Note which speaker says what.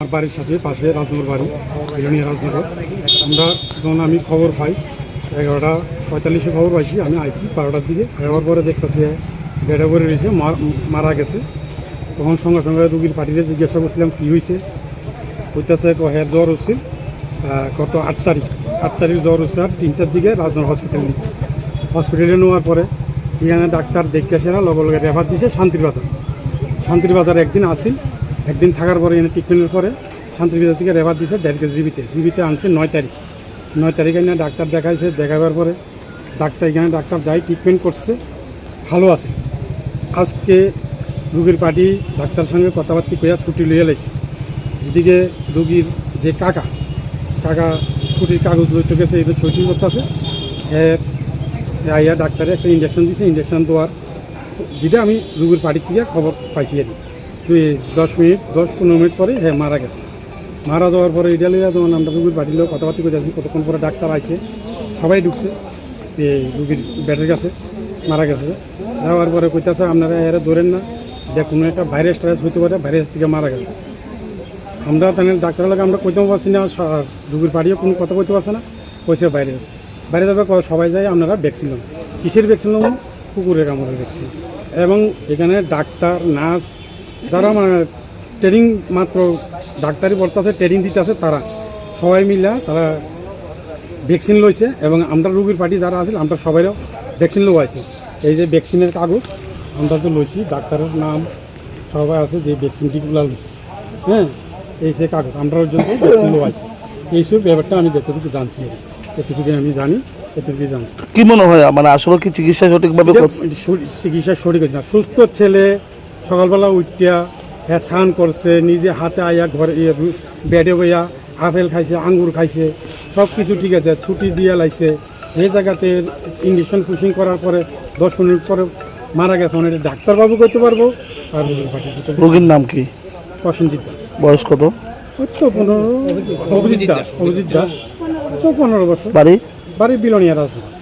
Speaker 1: আমার বাড়ির সাথে পাশে রাজনগর বাড়ি ইরানি রাজনগর। আমরা যখন আমি খবর পাই এগারোটা পঁয়তাল্লিশে খবর পাইছি আমি আইছি বারোটার দিকে। এগারোর পরে দেখতেছি বেডে করে রয়েছে মার- গেছে। তখন সঙ্গে সঙ্গে রুগীর পার্টিতে জিজ্ঞাসা করছিলাম কী হয়েছে হইতেছে হের জ্বর হচ্ছিল আহ, গত আট তারিখ। আট তারিখ জ্বর হচ্ছে আর তিনটার দিকে রাজনগর হসপিটাল নিয়েছে হসপিটালে নেওয়ার পরে এখানে ডাক্তার দেখতে আসে না লগে লগে রেফার দিছে শান্তির বাজার। শান্তির বাজার একদিন আসি একদিন থাকার পরে এখানে ট্রিটমেন্টের পরে শান্তির বাজার থেকে রেফার দিছে ডাইরেক্ট জিবিতে। জিবিতে আনছে নয় তারিখ। নয় তারিখে এনে ডাক্তার দেখাইছে দেখাবার পরে ডাক্তার এখানে ডাক্তার যাই ট্রিটমেন্ট করছে, ভালো আছে। আজকে রুগীর পার্টি ডাক্তার সঙ্গে কথাবার্তা কইয়া ছুটি লইয়া লাইছে। এদিকে রুগীর যে কাকা কাকা ছুটির কাগজ লইতে গেছে এটা ছুটি করতেছে এর আইয়া ডাক্তারে একটা ইঞ্জেকশন দিছে ইঞ্জেকশন দেওয়ার যেটা আমি রুগীর পার্টির থেকে খবর পাইছি আর কি। দশ মিনিট, দশ পনেরো মিনিট পরে হ্যাঁ মারা গেছে। মারা যাওয়ার পরে এটা লইয়া যখন আমরা রুগীর পার্টির লোক কথাবার্তা করে আছি কতক্ষণ পরে ডাক্তার আইছে, সবাই ঢুকছে। রুগীর বেডের কাছে মারা গেছে। যাওয়ার পরে কইতাছে আপনারা এরা ধরেন না, যে কোনো একটা ভাইরাস টাইরাস হইতে পারে, ভাইরাস থেকে মারা গেছে। আমরা তাহলে ডাক্তারের লাগে আমরা কইতেও পারছি না রুগীর বাড়িও কোনো কথা কইতে পারছে না, কইছে বাইরে বাইরে যাবে সবাই যায়, আপনারা ভ্যাকসিন নেন কিসের ভ্যাকসিন নেব? কুকুরের কামড়ের ভ্যাকসিন এবং এখানে ডাক্তার নার্স যারা মানে ট্রেনিং মাত্র ডাক্তারি পড়তেছে ট্রেনিং দিতেছে, তারা। সবাই মিলে তারা ভ্যাকসিন লইছে এবং আমরা রুগীর পার্টি যারা আছে, আমরা সবাইও ভ্যাকসিন লোয়াইছে এই যে ভ্যাকসিনের কাগজ, আমরা তো লইছি, ডাক্তারের নাম সবাই আছে যে ভ্যাকসিন টিকুলা লইছে। হ্যাঁ এই যে কাগজ, আমরা ওর জন্য ভ্যাকসিন লোয়াইছি এইসব ব্যাপারটা আমি যতটুকু জানছি। এতটুকু আমি জানি এতটুকু জানছি।
Speaker 2: কি মনে হয়? মানে আসলে কি চিকিৎসা সঠিকভাবে
Speaker 1: চিকিৎসা সঠিক হয়েছে সুস্থ ছেলে সকালবেলা উঠিয়া হ্যাঁ স্নান করছে নিজে হাতে আইয়া ঘরে ইয়ে বেডে বইয়া আপেল খাইছে আঙ্গুর খাইছে সব কিছু ঠিক আছে ছুটি দিয়ে লাইছে। এই জায়গাতে ইঞ্জেকশন পুশিং করার পরে দশ মিনিট পরে মারা গেছে। অনেক এটা ডাক্তারবাবু করতে পারব আর
Speaker 2: রোগীর নাম কি?
Speaker 1: প্রসেনজিৎ দাস।
Speaker 2: বয়স কত?
Speaker 1: ওই তো পনেরো অভিজিৎ দাস অভিজিৎ দাস। তো পনেরো বছর।
Speaker 2: বাড়ি?
Speaker 1: বাড়ি বিলনিয়া রাজভবন